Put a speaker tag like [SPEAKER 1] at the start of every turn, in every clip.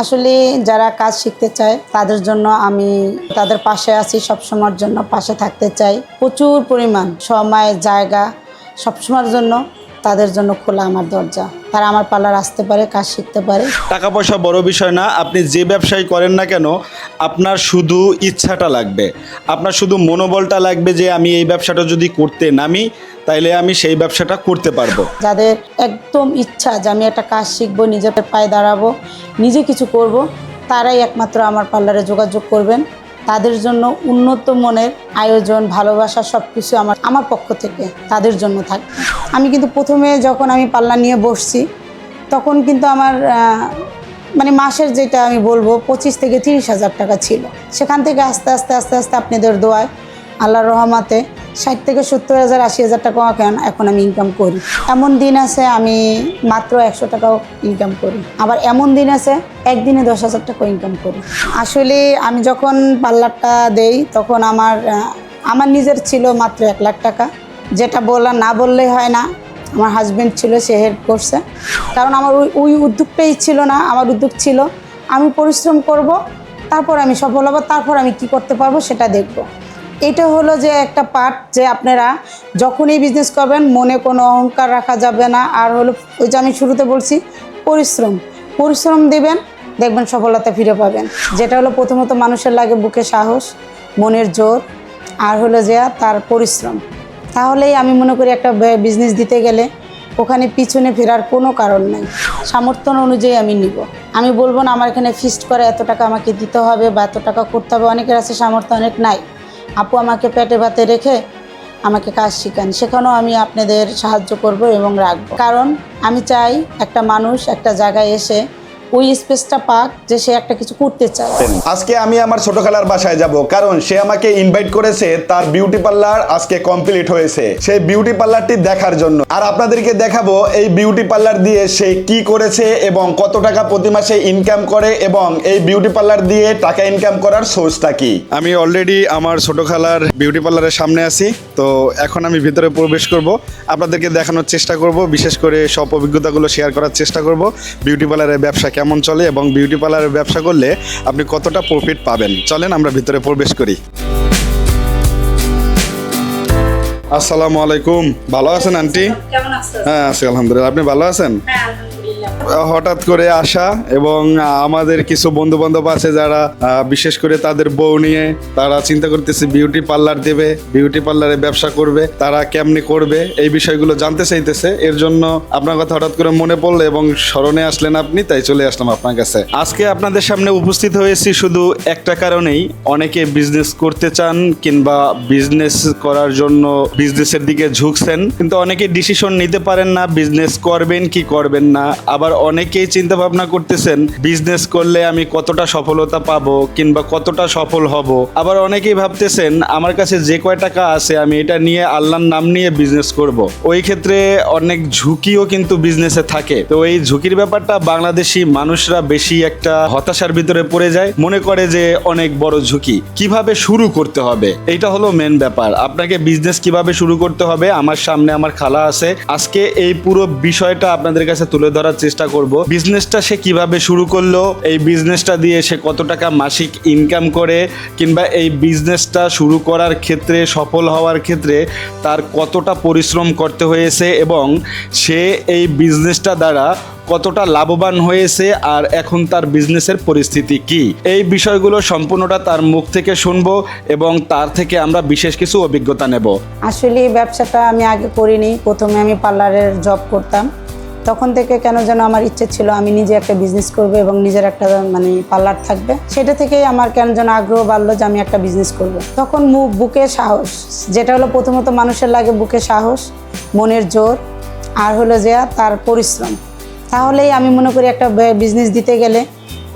[SPEAKER 1] আসলে যারা কাজ শিখতে চায়, তাদের জন্য আমি তাদের পাশে আছি, সবসময়ের জন্য পাশে থাকতে চাই। প্রচুর পরিমাণ সময়, জায়গা সবসময়ের জন্য তাদের জন্য খোলা আমার দরজা। তারা আমার পার্লার আসতে পারে কাজ শিখতে পারে।
[SPEAKER 2] টাকা পয়সা বড় বিষয় না আপনি যে ব্যবসায় করেন না কেন আপনার শুধু ইচ্ছাটা লাগবে। আপনার শুধু মনোবলটা লাগবে যে আমি এই ব্যবসাটা যদি করতে নামি তাইলে আমি সেই ব্যবসাটা করতে পারব।
[SPEAKER 1] যাদের একদম ইচ্ছা যে আমি একটা কাজ শিখব নিজের পায়ে দাঁড়াবো নিজে কিছু করব তারাই একমাত্র আমার পার্লারে যোগাযোগ করবেন। তাদের জন্য উন্নত মনের আয়োজন, ভালোবাসা সব কিছু আমার আমার পক্ষ থেকে তাদের জন্য থাকে। আমি কিন্তু প্রথমে যখন আমি পাল্লা নিয়ে বসছি, তখন কিন্তু আমার মানে মাসের যেটা আমি বলব, পঁচিশ থেকে তিরিশ হাজার টাকা ছিল। সেখান থেকে আস্তে আস্তে আস্তে আস্তে আপনাদের দোয়ায় আল্লাহ রহমাতে ষাট থেকে সত্তর হাজার, আশি হাজার টাকাও এখন এখন আমি ইনকাম করি। এমন দিন আছে আমি মাত্র একশো টাকাও ইনকাম করি। আবার এমন দিন আছে একদিনে দশ হাজার টাকা ইনকাম করি। আসলে আমি যখন পার্লারটা দেই, তখন আমার আমার নিজের ছিল মাত্র এক লাখ টাকা। যেটা বলা না বললেই হয় না। আমার হাজব্যান্ড ছিল, সে হেল্প করছে। কারণ আমার ওই ওই উদ্যোগটাই ছিল না, আমার উদ্যোগ ছিল, আমি পরিশ্রম করব, তারপর আমি সফল হব, তারপর আমি কি করতে পারব সেটা দেখব। এটা হলো যে একটা পার্ট যে আপনারা যখনই বিজনেস করবেন, মনে কোনো অহংকার রাখা যাবে না। আর হলো, ওই যে আমি শুরুতে বলছি, পরিশ্রম। পরিশ্রম দেবেন, দেখবেন সফলতা ফিরে পাবেন। যেটা হলো, প্রথমত মানুষের লাগে বুকে সাহস, মনের জোর, আর হলো যে তার পরিশ্রম। তাহলেই আমি মনে করি একটা বিজনেস দিতে গেলে ওখানে পিছনে ফেরার কোনো কারণ নেই। সামর্থ্য অনুযায়ী আমি নিব। আমি বলব না, আমার এখানে ফিস্ট করে, এত টাকা আমাকে দিতে হবে বা এত টাকা করতে হবে, অনেকের আছে সামর্থ্য অনেক নাই। আপু আমাকে পেটে ভাতে রেখে আমাকে কাজ শেখান। সেখানেও আমি আপনাদের সাহায্য করব এবং রাখব। কারণ আমি চাই একটা মানুষ একটা জায়গায় এসে ওই স্পেসটা পাক যে সে একটা কিছু করতে চায়।
[SPEAKER 3] আজকে আমি আমার ছোট খালার বাসায় যাব কারণ সে আমাকে ইনভাইট করেছে তার বিউটি পার্লার আজকে কমপ্লিট হয়েছে। সেই বিউটি পার্লারটি দেখার জন্য। আর আপনাদেরকে দেখাবো এই বিউটি পার্লার দিয়ে সে কি করেছে এবং কত টাকা প্রতি মাসে ইনকাম করে এবং এই বিউটি পার্লার দিয়ে টাকা ইনকাম করার সোর্সটা কি?
[SPEAKER 2] আমি অলরেডি আমার ছোট খেলার বিউটি পার্লারের সামনে আছি তো এখন আমি ভিতরে প্রবেশ করব। আপনাদেরকে দেখানোর চেষ্টা করব বিশেষ করে সব অভিজ্ঞতাগুলো শেয়ার করার চেষ্টা করব। বিউটি পার্লারের ব্যবসা কেমন চলে এবং বিউটি পার্লারের ব্যবসা করলে আপনি কতটা প্রফিট পাবেন? চলেন আমরা ভিতরে প্রবেশ করি। আসসালামু আলাইকুম। ভালো আছেন আন্টি? হ্যাঁ আছি আলহামদুলিল্লাহ। আপনি ভালো আছেন?
[SPEAKER 1] হ্যাঁ
[SPEAKER 2] হঠাৎ করে আসা এবং আমাদের কিছু বন্ধু বান্ধব আছে যারা বিশেষ করে তাদের বউ নিয়ে তারা চিন্তা করতেছে বিউটি পার্লার দেবে বিউটি পার্লারে ব্যবসা করবে, তারা কেমনি করবে? এই বিষয়গুলো জানতে চাইতেছে। এর জন্য আপনার কথা হঠাৎ করে মনে পড়ল এবং স্মরণে আসলেন আপনি, তাই চলে আসলাম আপনার কাছে। আজকে আপনাদের সামনে উপস্থিত হয়েছি শুধু একটা কারণেই। অনেকে বিজনেস করতে চান কিংবা বিজনেস করার জন্য বিজনেসের দিকে ঝুঁকছেন, কিন্তু অনেকে ডিসিশন নিতে পারেন না বিজনেস করবেন কি করবেন না। আবার অনেকেই চিন্তা ভাবনা করতেছেন বিজনেস করলে আমি কতটা সফলতা পাবো কিংবা কতটা সফল হব। আবার অনেকেই ভাবতেছেন, আমার কাছে যে কয় টাকা আছে, আমি এটা নিয়ে আল্লাহর নাম নিয়ে বিজনেস করব। ওই ক্ষেত্রে অনেক ঝুঁকিও কিন্তু বিজনেসে থাকে। তো এই ঝুঁকির ব্যাপারটা বাংলাদেশি মানুষরা বেশি একটা হতাশার ভিতরে পড়ে যায়, মনে করে যে অনেক বড় ঝুঁকি। কীভাবে শুরু করতে হবে? এটা হলো মেন ব্যাপার। আপনাকে বিজনেস কীভাবে শুরু করতে হবে? আমার সামনে আমার খালা আছে। আজকে এই পুরো বিষয়টা আপনাদের কাছে তুলে ধরার চেষ্টা করব। বিজনেসটা সে কীভাবে শুরু করল, এই বিজনেসটা দিয়ে সে কত টাকা মাসিক ইনকাম করে, কিংবা এই বিজনেসটা শুরু করার ক্ষেত্রে, সফল হওয়ার ক্ষেত্রে তার কতটা পরিশ্রম করতে হয়েছে এবং সে এই বিজনেসটা দ্বারা কতটা লাভবান হয়েছে আর এখন তার বিজনেসের পরিস্থিতি কি? এই বিষয়গুলো সম্পূর্ণটা তার মুখ থেকে শুনব এবং তার থেকে আমরা বিশেষ কিছু অভিজ্ঞতা নেব।
[SPEAKER 1] আসলে ব্যবসাটা আমি আগে করিনি। প্রথমে আমি পার্লারের জব করতাম। তখন থেকে কেন যেন আমার ইচ্ছে ছিল আমি নিজে একটা বিজনেস করব এবং নিজের একটা মানে পার্লার থাকবে। সেটা থেকেই আমার কেন যেন আগ্রহ বাড়লো যে আমি একটা বিজনেস করব। তখন মুখ বুকে সাহস, যেটা হলো প্রথমত মানুষের লাগে বুকে সাহস, মনের জোর, আর হলো যে তার পরিশ্রম। তাহলেই আমি মনে করি একটা বিজনেস দিতে গেলে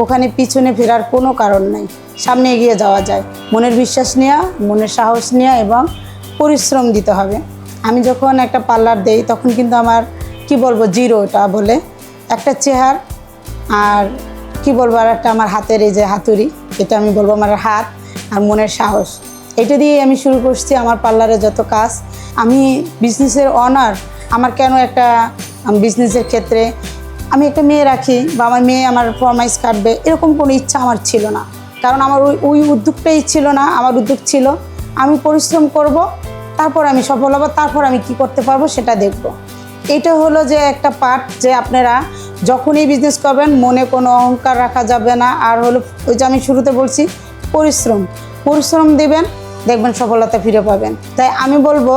[SPEAKER 1] ওখানে পিছনে ফেরার কোনো কারণ নাই। সামনে এগিয়ে যাওয়া যায়। মনের বিশ্বাস নেওয়া মনের সাহস নেওয়া এবং পরিশ্রম দিতে হবে। আমি যখন একটা পার্লার দেই তখন কিন্তু আমার বলব, জিরো এটা বলে। একটা চেহার আর কি বলব, আর একটা আমার হাতের এই যে হাতুড়ি এটা আমি বলব আমার হাত আর মনের সাহস। এটা দিয়ে আমি শুরু করছি আমার পার্লারে যত কাজ। আমি বিজনেসের অনার আমার কেন একটা বিজনেসের ক্ষেত্রে আমি একটা মেয়ে রাখি বা আমার মেয়ে আমার ফরমাইজ কাটবে, এরকম কোনো ইচ্ছা আমার ছিল না। কারণ আমার ওই ওই উদ্যোগটাই ছিল না, আমার উদ্যোগ ছিল, আমি পরিশ্রম করব, তারপর আমি সফল হব, তারপর আমি কি করতে পারব সেটা দেখব। এটা হলো যে একটা পার্ট যে আপনারা যখনই বিজনেস করবেন মনে কোনো অহংকার রাখা যাবে না। আর হলো ওই যে আমি শুরুতে বলছি পরিশ্রম। পরিশ্রম দেবেন দেখবেন সফলতা ফিরে পাবেন। তাই আমি বলব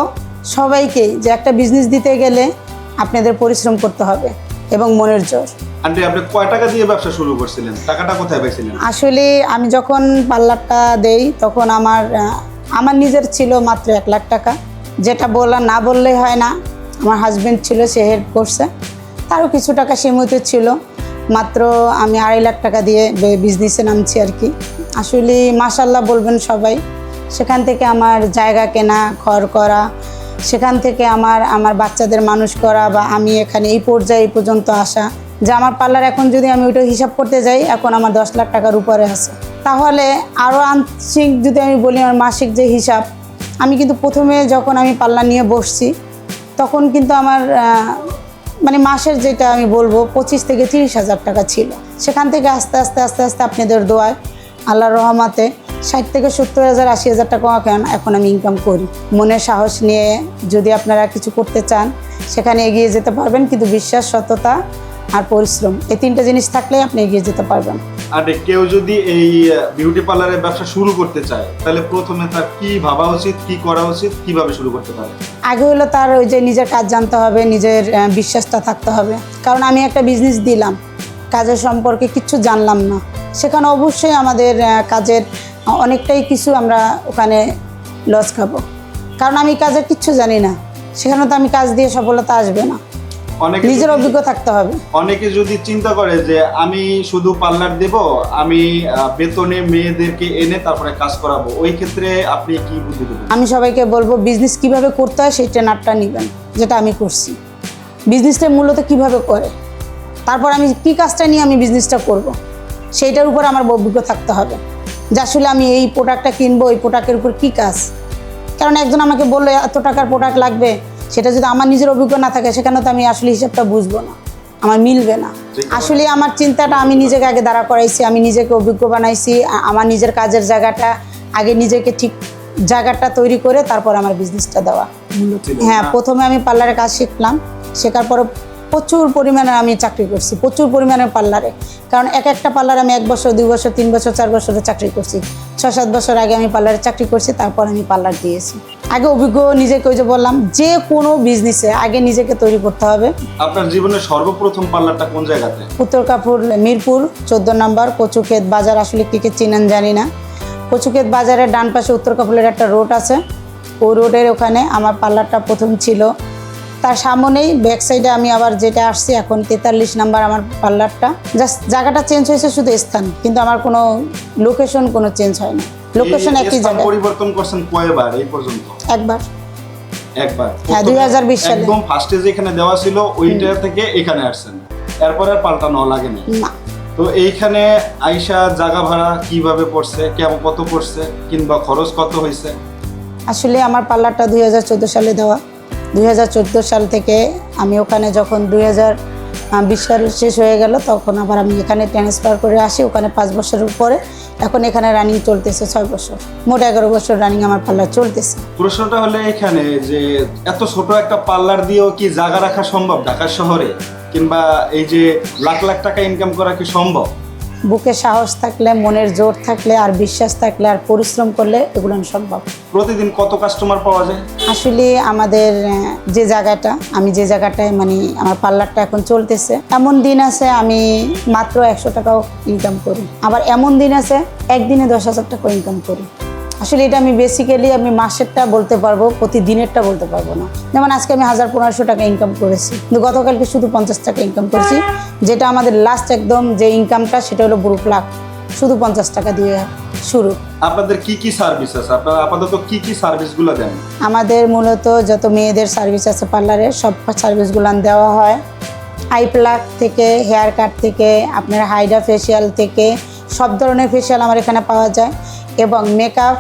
[SPEAKER 1] সবাইকে যে একটা বিজনেস দিতে গেলে আপনাদের পরিশ্রম করতে হবে এবং মনের জোর।
[SPEAKER 2] আন্টি আপনি কয় টাকা দিয়ে ব্যবসা শুরু করছিলেন? টাকাটা কোথায় পাইছিলেন?
[SPEAKER 1] আসলে আমি যখন পার্লারটা দেই তখন আমার আমার নিজের ছিল মাত্র এক লাখ টাকা। যেটা বলা না বললেই হয় না। আমার হাজব্যান্ড ছিল, সে হেল্প করছে তারও কিছু টাকা সীমিত ছিল। মাত্র আমি আড়াই লাখ টাকা দিয়ে বিজনেসে নামছি আর কি। আসলে মাসাল্লাহ বলবেন সবাই, সেখান থেকে আমার জায়গা কেনা, ঘর করা, সেখান থেকে আমার আমার বাচ্চাদের মানুষ করা বা আমি এখানে এই পর্যায়ে এই পর্যন্ত আসা। যে আমার পার্লার এখন যদি আমি ওইটা হিসাব করতে যাই, এখন আমার দশ লাখ টাকার উপরে আছে। তাহলে আরও আংশিক যদি আমি বলি আমার মাসিক যে হিসাব, আমি কিন্তু প্রথমে যখন আমি পার্লার নিয়ে বসছি তখন কিন্তু আমার মানে মাসের যেটা আমি বলব, পঁচিশ থেকে তিরিশ হাজার টাকা ছিল। সেখান থেকে আস্তে আস্তে আস্তে আস্তে আপনাদের দোয়ায়, আল্লাহর রহমাতে ষাট থেকে সত্তর হাজার, আশি হাজার টাকা এখন এখন আমি ইনকাম করি। মনের সাহস নিয়ে যদি আপনারা কিছু করতে চান, সেখানে এগিয়ে যেতে পারবেন, কিন্তু বিশ্বাস সততা আর পরিশ্রম, এই তিনটা জিনিস থাকলেই আপনি এগিয়ে যেতে পারবেন।
[SPEAKER 2] আরে কেউ যদি এই বিউটি পার্লারের ব্যবসা শুরু করতে চায়, তাহলে প্রথমে তার কি ভাবা উচিত, কি করা উচিত, কীভাবে শুরু করতে পারে?
[SPEAKER 1] আগে হলো তার ওই যে নিজের কাজ জানতে হবে, নিজের বিশ্বাসটা থাকতে হবে। কারণ আমি একটা বিজনেস দিলাম, কাজের সম্পর্কে কিচ্ছু জানলাম না। সেখানে অবশ্যই আমাদের কাজের অনেকটাই কিছু আমরা ওখানে লস খাব। কারণ আমি কাজের কিচ্ছু জানি না, সেখানে তো আমি কাজ দিয়ে সফলতা আসবে না।
[SPEAKER 2] অনেকে
[SPEAKER 1] নিজের অভিজ্ঞ থাকতে হবে।
[SPEAKER 2] অনেকে যদি চিন্তা করে যে আমি শুধু পার্লার দেব আমি বেতনে মেয়েদেরকে এনে তারপরে কাজ করাবো ওই ক্ষেত্রে আপনি কি বুদ্ধি দেবেন?
[SPEAKER 1] আমি সবাইকে বলব বিজনেস কীভাবে করতে হয় সেই ট্রেনারটা নেবেন যেটা আমি করছি। বিজনেসটা মূলত কীভাবে করে তারপর আমি কি কাজটা নিয়ে আমি বিজনেসটা করব। সেইটার উপর আমার অভিজ্ঞ থাকতে হবে। যে আসলে আমি এই প্রোডাক্টটা কিনবো এই প্রোডাক্টের উপর কি কাজ? কারণ একজন আমাকে বলল এত টাকার প্রোডাক্ট লাগবে সেটা যদি আমার নিজের অভিজ্ঞ না থাকে সেখানে তো আমি আসলে হিসাবটা বুঝব না। আমার মিলবে না। আসলে আমার চিন্তাটা আমি নিজেকে আগে দাঁড়া করাইছি আমি নিজেকে অভিজ্ঞ বানাইছি আমার নিজের কাজের জায়গাটা আগে নিজেকে ঠিক জায়গাটা তৈরি করে তারপর আমার বিজনেসটা দেওয়া। হ্যাঁ প্রথমে আমি পার্লারে কাজ শিখলাম শেখার পরে প্রচুর পরিমাণে আমি চাকরি করছি প্রচুর পরিমাণে পার্লারে কারণ এক একটা পার্লার আমি এক বছর দুই বছর তিন বছর চার বছরে চাকরি করছি। ছ সাত বছর আগে আমি পার্লারে চাকরি করছি তারপর আমি পার্লার দিয়েছি। আগে অভিজ্ঞ নিজেকে ওই যে বললাম যে কোনো বিজনেসে আগে নিজেকে তৈরি করতে হবে।
[SPEAKER 2] আপনার জীবনের সর্বপ্রথম পার্লারটা কোন জায়গাতে?
[SPEAKER 1] উত্তর কাপুর মিরপুর চোদ্দ নম্বর কচুক্ষেত বাজার আসলে কী কে চিনেন জানি না। কচুক্ষেত বাজারের ডান পাশে উত্তর কাপুরের একটা রোড আছে। ওই রোডের ওখানে আমার পার্লারটা প্রথম ছিল। তার সামনেই ব্যাক সাইডে আমি আবার যেটা আসছি এখন তেতাল্লিশ নাম্বার আমার পার্লারটা। জাস্ট জায়গাটা চেঞ্জ হয়েছে শুধু স্থান কিন্তু আমার কোনো লোকেশন কোনো চেঞ্জ হয় না লোকেশন একই জায়গায়।
[SPEAKER 2] পরিবর্তন করছেন কয়বার এই পর্যন্ত?
[SPEAKER 1] একবার।
[SPEAKER 2] একবার।
[SPEAKER 1] হ্যাঁ,
[SPEAKER 2] প্রথমে
[SPEAKER 1] 2020 সালে।
[SPEAKER 2] একদম ফার্স্টে যেখানে দেওয়া ছিল ওইটা থেকে এখানে আসছেন। এরপর আর পাল্টানো লাগে না।
[SPEAKER 1] না
[SPEAKER 2] তো এইখানে আইসা জায়গা ভাড়া কীভাবে পড়ছে কেমন কত পড়ছে কিংবা খরচ কত হয়েছে
[SPEAKER 1] আসলে আমার পার্লারটা দুই সালে দেওয়া। দুই হাজার চোদ্দ সাল থেকে আমি ওখানে যখন দুই হাজার বিশ সাল শেষ হয়ে গেল, তখন আবার আমি এখানে ট্রান্সফার করে আসি, ওখানে পাঁচ বছরের পরে এখন এখানে রানিং চলতেছে ছয় বছর, মোট এগারো বছর রানিং আমার পার্লার চলতেছে।
[SPEAKER 2] প্রশ্নটা হলে এখানে যে, এত ছোট একটা পার্লার দিয়েও কি জায়গা রাখা সম্ভব ঢাকা শহরে? কিংবা এই যে লাখ লাখ টাকা ইনকাম করা কি সম্ভব?
[SPEAKER 1] বুকে সাহস থাকলে মনের জোর থাকলে আর বিশ্বাস থাকলে আর পরিশ্রম করলে এগুলো সম্ভব।
[SPEAKER 2] প্রতিদিন কত কাস্টমার পাওয়া যায়?
[SPEAKER 1] আসলে আমাদের যে জায়গাটা আমি যে জায়গাটায় মানে আমার পার্লারটা এখন চলতেছে এমন দিন আছে আমি মাত্র একশো টাকাও ইনকাম করি। আবার এমন দিন আছে একদিনে দশ হাজার টাকা ইনকাম করি। আসলে এটা আমি বেসিক্যালি আমি মাসেরটা বলতে পারব প্রতিদিনেরটা বলতে পারব না। যেমন আজকে আমি হাজার পনেরোশো টাকা ইনকাম করেছি। কিন্তু গতকালকে শুধু পঞ্চাশ টাকা ইনকাম করেছি। যেটা আমাদের লাস্ট একদম যে ইনকামটা সেটা হলো বুরুক লাখ শুধু পঞ্চাশ টাকা দিয়ে শুরু।
[SPEAKER 2] আপনাদের কি কি সার্ভিস আছে? আপনারা আপাতত কি কি সার্ভিসগুলো দেন?
[SPEAKER 1] আমাদের মূলত যত মেয়েদের সার্ভিস আছে পার্লারের সব সার্ভিসগুলো দেওয়া হয়। আই প্লাক থেকে হেয়ার কাট থেকে আপনার হাইডা ফেসিয়াল থেকে সব ধরনের ফেসিয়াল আমার এখানে পাওয়া যায়। এবং makeup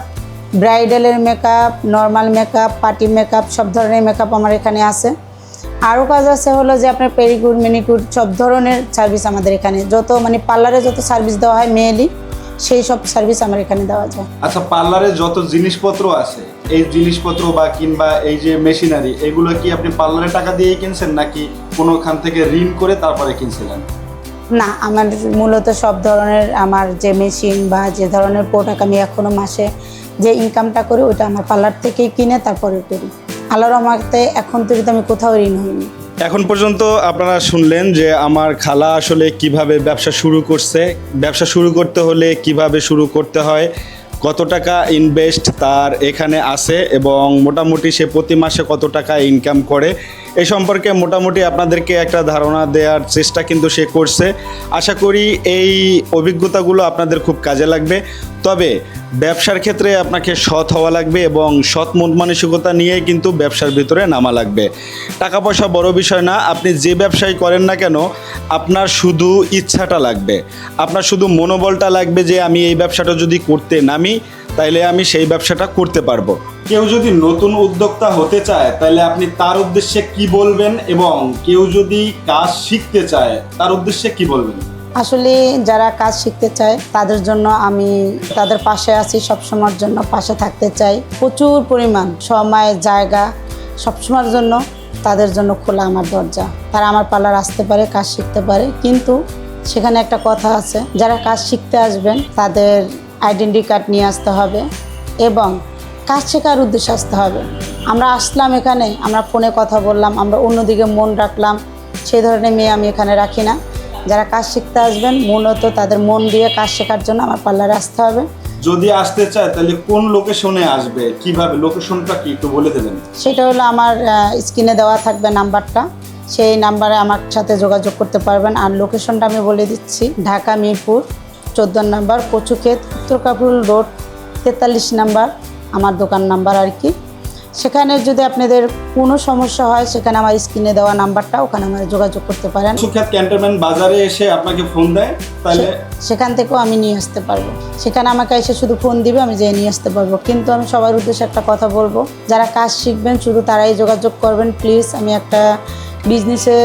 [SPEAKER 1] ব্রাইডালের makeup normal makeup party makeup সব ধরনের মেকআপ আমার এখানে আছে। আরও কাজ আছে হলো যে আপনার পেরিকুড মিনিকুড সব ধরনের সার্ভিস আমাদের এখানে। যত মানে পার্লারে যত সার্ভিস দেওয়া হয় মেয়েলি সেই সব সার্ভিস আমার এখানে দেওয়া যায়।
[SPEAKER 2] আচ্ছা পার্লারে যত জিনিসপত্র আছে এই জিনিসপত্র বা কিংবা এই যে মেশিনারি এগুলো কি আপনি পার্লারে টাকা দিয়ে কিনছেন নাকি কোনোখান থেকে ঋণ করে তারপরে কিনছিলেন?
[SPEAKER 1] না আমার মূলত সব ধরনের আমার যে মেশিন বা যে ধরনের প্রোডাক্ট আমি এখনও মাসে যে ইনকামটা করি, ওইটা আমার পার্লার থেকেই কিনে তারপরে করি। আল্লাহর আমাকে এখন থেকে আমি কোথাও ঋণ হইনি।
[SPEAKER 2] এখন পর্যন্ত আপনারা শুনলেন যে আমার খালা আসলে কীভাবে ব্যবসা শুরু করছে, ব্যবসা শুরু করতে হলে কীভাবে শুরু করতে হয়, কত টাকা ইনভেস্ট তার এখানে আছে এবং মোটামুটি সে প্রতি মাসে কত টাকা ইনকাম করে এই সম্পর্কে মোটামুটি আপনাদেরকে একটা ধারণা দেওয়ার চেষ্টা কিন্তু সে করছে। আশা করি এই অভিজ্ঞতাগুলো আপনাদের খুব কাজে লাগবে। তবে ব্যবসার ক্ষেত্রে আপনাকে সৎ হওয়া লাগবে এবং সৎ মন মানসিকতা নিয়ে কিন্তু ব্যবসার ভিতরে নামা লাগবে। টাকা পয়সা বড় বিষয় না, আপনি যে ব্যবসায় করেন না কেন, আপনার শুধু ইচ্ছাটা লাগবে। আপনার শুধু মনোবলটা লাগবে যে আমি এই ব্যবসাটা যদি করতে নামি, তাইলে আমি সেই ব্যবসাটা করতে পারব। কেউ যদি নতুন উদ্যোক্তা হতে চায় তাহলে আপনি তার উদ্দেশ্যে কি বলবেন এবং কেউ যদি কাজ শিখতে চায়, তার উদ্দেশ্যে কি বলবেন?
[SPEAKER 1] আসলে যারা কাজ শিখতে চায়, তাদের জন্য আমি তাদের পাশে আছি, সবসময়ের জন্য পাশে থাকতে চাই। প্রচুর পরিমাণ সময় জায়গা সবসময়ের জন্য তাদের জন্য খোলা আমার দরজা। তারা আমার পার্লার আসতে পারে, কাজ শিখতে পারে, কিন্তু সেখানে একটা কথা আছে, যারা কাজ শিখতে আসবেন, তাদের আইডেন্টি কার্ড নিয়ে আসতে হবে এবং কাজ শেখার উদ্দেশ্যে আসতে হবে। আমরা আসলাম এখানে, আমরা ফোনে কথা বললাম, আমরা অন্যদিকে মন রাখলাম, সেই ধরনের মেয়ে আমি এখানে রাখি না। যারা কাজ শিখতে আসবেন মূলত তাদের মন দিয়ে কাজ শেখার জন্য আমার পার্লারে আসতে হবে।
[SPEAKER 2] যদি আসতে চায় তাহলে কোন লোকেশনে আসবে? কীভাবে? লোকেশনটা কি? একটু বলে দেবেন।
[SPEAKER 1] সেটা হলো আমার স্ক্রিনে দেওয়া থাকবে নাম্বারটা। সেই নাম্বারে আমার সাথে যোগাযোগ করতে পারবেন। আর লোকেশনটা আমি বলে দিচ্ছি ঢাকা মিরপুর চোদ্দ নম্বর কচুক্ষেত উত্তর কাপুরুল রোড তেতাল্লিশ নাম্বার আমার দোকান নাম্বার আর কি। সেখানে যদি আপনাদের কোনো সমস্যা হয় সেখানে আমার স্ক্রিনে দেওয়া নাম্বারটা ওখানে আমার যোগাযোগ করতে পারেন।
[SPEAKER 2] সুখ্যাত ক্যান্টনমেন্ট বাজারে এসে আপনাকে ফোন দেয় তাহলে
[SPEAKER 1] সেখান থেকেও আমি নিয়ে আসতে পারব। সেখানে আমাকে এসে শুধু ফোন দিবে আমি যেয়ে নিয়ে আসতে পারব। কিন্তু আমি সবার উদ্দেশ্যে একটা কথা বলব যারা কাজ শিখবেন শুধু তারাই যোগাযোগ করবেন। প্লিজ আমি একটা বিজনেসে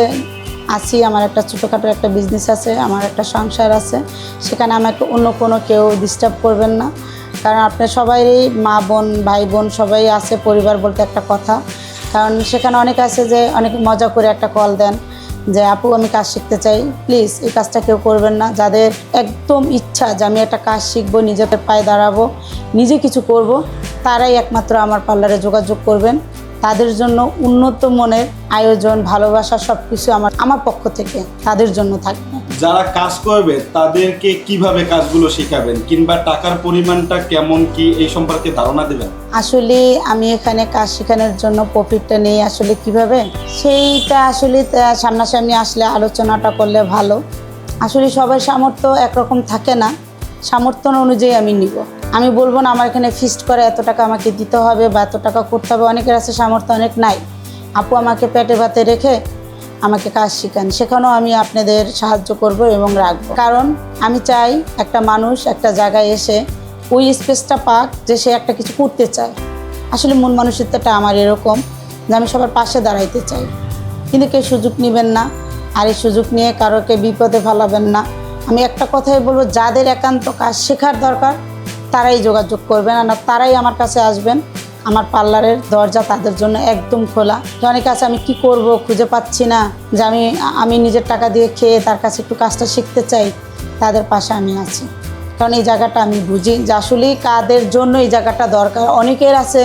[SPEAKER 1] আছি আমার একটা ছোটোখাটো একটা বিজনেস আছে আমার একটা সংসার আছে। সেখানে আমাকে অন্য কোনো কেউ ডিস্টার্ব করবেন না। কারণ আপনার সবাইই মা বোন, ভাই বোন সবাই আছে পরিবার বলতে একটা কথা। কারণ সেখানে অনেক আছে যে অনেক মজা করে একটা কল দেন যে, আপু, আমি কাজ শিখতে চাই। প্লিজ এই কাজটা কেউ করবেন না। যাদের একদম ইচ্ছা যে আমি একটা কাজ শিখব নিজের পায়ে দাঁড়াবো, নিজে কিছু করব, তারাই একমাত্র আমার পার্লারে যোগাযোগ করবেন। তাদের জন্য উন্নত মনের আয়োজন, ভালোবাসা সব কিছু আমার আমার পক্ষ থেকে তাদের জন্য থাকবে।
[SPEAKER 2] যারা কাজ করবে, তাদেরকে কীভাবে কাজগুলো শেখাবেন? কিংবা টাকার পরিমাণটা কেমন কি, এই সম্পর্কে ধারণা দেবেন?
[SPEAKER 1] আসলে আমি এখানে কাজ শেখানোর জন্য প্রফিটটা নেই আসলে কীভাবে? সেইটা আসলে সামনাসামনি আসলে আলোচনাটা করলে ভালো। আসলে সবার সামর্থ্য একরকম থাকে না। সামর্থ্য অনুযায়ী আমি নিব। আমি বলব না, আমার এখানে ফিস্ট করে, এত টাকা আমাকে দিতে হবে বা এত টাকা করতে হবে। অনেকের আছে সামর্থ্য অনেক নাই। আপু আমাকে পেটে ভাতে রেখে আমাকে কাজ শেখান, সেখানেও আমি আপনাদের সাহায্য করব এবং রাখব। কারণ আমি চাই একটা মানুষ একটা জায়গায় এসে ওই স্পেসটা পাক যে সে একটা কিছু করতে চায়। আসলে মন মানসিকতাটা আমার এরকম যে আমি সবার পাশে দাঁড়াইতে চাই। কিন্তু কেউ সুযোগ নেবেন না, আর এই সুযোগ নিয়ে কারোকে বিপদে ফেলাবেন না। আমি একটা কথাই বলব, যাদের একান্ত কাজ শেখার দরকার, তারাই যোগাযোগ করবেন আর তারাই আমার কাছে আসবেন। আমার পার্লারের দরজা তাদের জন্য একদম খোলা। যে কাছে আমি কি করব খুঁজে পাচ্ছি না যে আমি আমি নিজের টাকা দিয়ে খেয়ে তার কাছে একটু কাজটা শিখতে চাই। তাদের পাশে আমি আছি। কারণ এই জায়গাটা আমি বুঝি যে আসলেই কাদের জন্য এই জায়গাটা দরকার। অনেকের আছে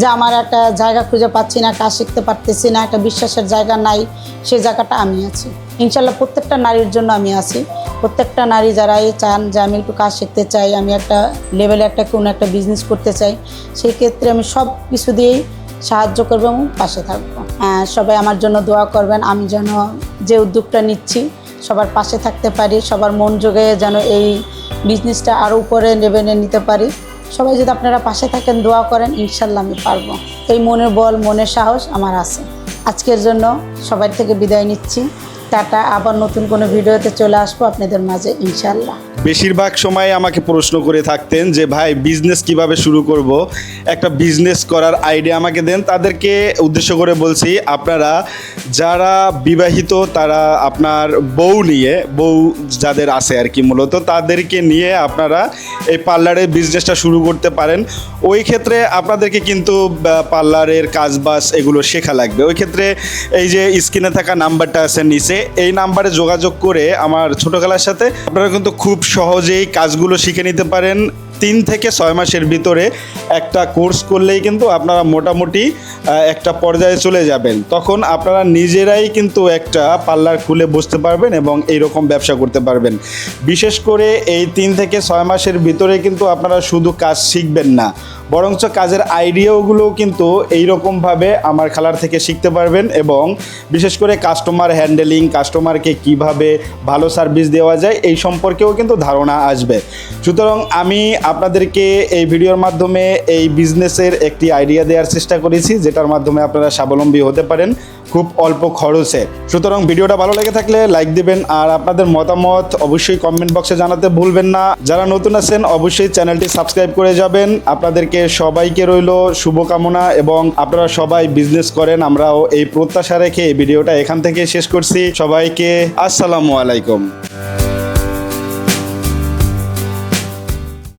[SPEAKER 1] যে আমার একটা জায়গা খুঁজে পাচ্ছি না, কাজ শিখতে পারতেছি না, একটা বিশ্বাসের জায়গা নাই, সে জায়গাটা আমি আছি। ইনশাল্লাহ প্রত্যেকটা নারীর জন্য আমি আছি। প্রত্যেকটা নারী যারাই চান যে আমি একটু কাজ শিখতে চাই, আমি একটা লেভেলে একটা কোনো একটা বিজনেস করতে চাই, সেই ক্ষেত্রে আমি সব কিছু দিয়েই সাহায্য করব এবং পাশে থাকব। সবাই আমার জন্য দোয়া করবেন, আমি যেন যে উদ্যোগটা নিচ্ছি সবার পাশে থাকতে পারি, সবার মন যোগে যেন এই বিজনেসটা আরও উপরে নেবে নিতে পারি। সবাই যদি আপনারা পাশে থাকেন, দোয়া করেন, ইনশাল্লাহ আমি পারব। এই মনের বল, মনের সাহস আমার আছে। আজকের জন্য সবার থেকে বিদায় নিচ্ছি। টাটা, আবার নতুন কোনো ভিডিওতে চলে আসব আপনাদের মাঝে ইনশাল্লাহ
[SPEAKER 2] বেশিরভাগ সময় আমাকে প্রশ্ন করে থাকতেন যে, ভাই বিজনেস কীভাবে শুরু করব? একটা বিজনেস করার আইডিয়া আমাকে দেন। তাদেরকে উদ্দেশ্য করে বলছি, আপনারা যারা বিবাহিত, তারা আপনার বউ নিয়ে, বউ যাদের আছে আর কি মূলত, তাদেরকে নিয়ে আপনারা এই পার্লারের বিজনেসটা শুরু করতে পারেন। ওই ক্ষেত্রে আপনাদেরকে কিন্তু পার্লারের কাজ বাজ এগুলো শেখা লাগবে। ওই ক্ষেত্রে এই যে স্ক্রিনে থাকা নাম্বারটা আছে নিচে এই নাম্বারে যোগাযোগ করে আমার ছোটো খেলার সাথে আপনারা কিন্তু খুব সহজেই কাজগুলো শিখে নিতে পারেন। তিন থেকে ছয় মাসের ভিতরে একটা কোর্স করলেই কিন্তু আপনারা মোটামুটি একটা পর্যায়ে চলে যাবেন। তখন আপনারা নিজেরাই কিন্তু একটা পার্লার খুলে বসতে পারবেন এবং এইরকম ব্যবসা করতে পারবেন। বিশেষ করে এই তিন থেকে ছয় মাসের ভিতরে কিন্তু আপনারা শুধু কাজ শিখবেন না, বরঞ্চ কাজের আইডিয়াগুলোও কিন্তু এইরকমভাবে আমার খালার থেকে শিখতে পারবেন এবং বিশেষ করে কাস্টমার হ্যান্ডেলিং, কাস্টমারকে কীভাবে ভালো সার্ভিস দেওয়া যায় এই সম্পর্কেও কিন্তু ধারণা আসবে। সুতরাং আমি আপনাদেরকে এই ভিডিওর মাধ্যমে এই বিজনেসের একটি আইডিয়া দেওয়ার চেষ্টা করেছি, যেটার মাধ্যমে আপনারা স্বাবলম্বী হতে পারেন খুব অল্প খরচে। সুতরাং ভিডিওটা ভালো লেগে থাকলে লাইক দিবেন আর আপনাদের মতামত অবশ্যই কমেন্ট বক্সে জানাতে ভুলবেন না। যারা নতুন আছেন, অবশ্যই চ্যানেলটি সাবস্ক্রাইব করে যাবেন। আপনাদেরকে সবাইকে রইল শুভকামনা এবং আপনারা সবাই বিজনেস করেন, আমরাও এই প্রত্যাশা রেখে এই ভিডিওটা এখান থেকে শেষ করছি। সবাইকে আসসালামু আলাইকুম।